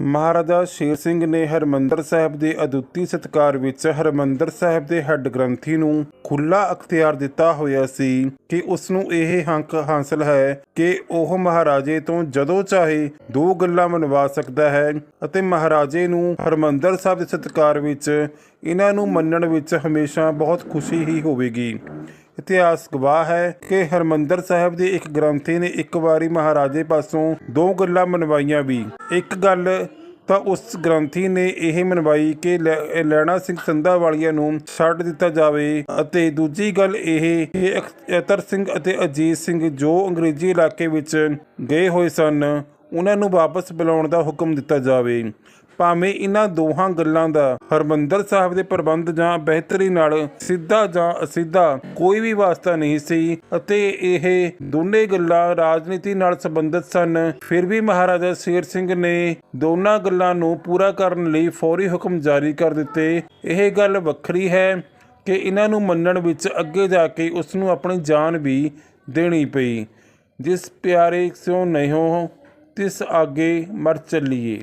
ਮਹਾਰਾਜਾ ਸ਼ੇਰ ਸਿੰਘ ਨੇ ਹਰਮੰਦਰ ਸਾਹਿਬ ਦੇ ਅਦੁੱਤੀ ਸਤਕਾਰ ਵਿੱਚ ਹਰਮੰਦਰ ਸਾਹਿਬ ਦੇ ਹੈੱਡ ਗ੍ਰੰਥੀ ਨੂੰ ਖੁੱਲਾ ਅਖਤਿਆਰ ਦਿੱਤਾ ਹੋਇਆ ਸੀ ਕਿ ਉਸ ਨੂੰ ਇਹ ਹੰਕ ਹਾਸਲ ਹੈ ਕਿ ਉਹ ਮਹਾਰਾਜੇ ਤੋਂ ਜਦੋਂ ਚਾਹੇ ਦੋ ਗੱਲਾਂ ਮਨਵਾ ਸਕਦਾ ਹੈ ਅਤੇ ਮਹਾਰਾਜੇ ਨੂੰ ਹਰਮੰਦਰ ਸਾਹਿਬ ਦੇ ਸਤਕਾਰ ਵਿੱਚ, ਇਹਨਾਂ ਨੂੰ ਮੰਨਣ ਵਿੱਚ ਹਮੇਸ਼ਾ ਬਹੁਤ ਖੁਸ਼ੀ ਹੀ ਹੋਵੇਗੀ। ਇਤਿਹਾਸ ਗਵਾਹ ਹੈ ਕਿ ਹਰਮੰਦਰ ਸਾਹਿਬ ਦੇ ਇੱਕ ਗ੍ਰੰਥੀ ਨੇ ਇੱਕ ਵਾਰੀ ਮਹਾਰਾਜੇ ਪਾਸੋਂ ਦੋ ਗੱਲਾਂ ਮਨਵਾਈਆਂ ਵੀ। ਇੱਕ ਗੱਲ ਤਾਂ ਉਸ ਗ੍ਰੰਥੀ ਨੇ ਇਹ ਮਨਵਾਈ ਕਿ ਲੈ- ਇਹ ਲੈਣਾ ਸਿੰਘ ਸੰਧਾ ਵਾਲੀਆਂ ਨੂੰ ਛੱਡ ਦਿੱਤਾ ਜਾਵੇ ਅਤੇ ਦੂਜੀ ਗੱਲ ਇਹ ਕਿ ਅਤਰ ਸਿੰਘ ਅਤੇ ਅਜੀਤ ਸਿੰਘ ਜੋ ਅੰਗਰੇਜ਼ੀ ਇਲਾਕੇ ਵਿੱਚ ਗਏ ਹੋਏ ਸਨ, ਉਹਨਾਂ ਨੂੰ ਵਾਪਸ ਬੁਲਾਉਣ ਦਾ ਹੁਕਮ ਦਿੱਤਾ ਜਾਵੇ। ਭਾਵੇਂ ਇਹਨਾਂ ਦੋਹਾਂ ਗੱਲਾਂ ਦਾ ਹਰਮੰਦਰ ਸਾਹਿਬ ਦੇ ਪ੍ਰਬੰਧ ਜਾਂ ਬਿਹਤਰੀ ਨਾਲ ਸਿੱਧਾ ਜਾਂ ਅਸਿੱਧਾ ਕੋਈ ਵੀ ਵਾਸਤਾ ਨਹੀਂ ਸੀ ਅਤੇ ਇਹ ਦੋਨੇ ਗੱਲਾਂ ਰਾਜਨੀਤੀ ਨਾਲ ਸੰਬੰਧਿਤ ਸਨ। ਫਿਰ ਵੀ ਮਹਾਰਾਜਾ ਸ਼ੇਰ ਸਿੰਘ ਨੇ ਦੋਨਾਂ ਗੱਲਾਂ ਨੂੰ ਪੂਰਾ ਕਰਨ ਲਈ ਫੌਰੀ ਹੁਕਮ ਜਾਰੀ ਕਰ ਦਿੱਤੇ। ਇਹ ਗੱਲ ਵੱਖਰੀ ਹੈ ਕਿ ਇਹਨਾਂ ਨੂੰ ਮੰਨਣ ਵਿੱਚ ਅੱਗੇ ਜਾ ਕੇ ਉਸ ਨੂੰ ਆਪਣੀ ਜਾਨ ਵੀ ਦੇਣੀ ਪਈ। ਜਿਸ ਪਿਆਰੇ ਸਿਓ ਨਹੀਂ ਹੋ, ਤਿਸ ਆਗੇ ਮਰ ਚੱਲੀਏ।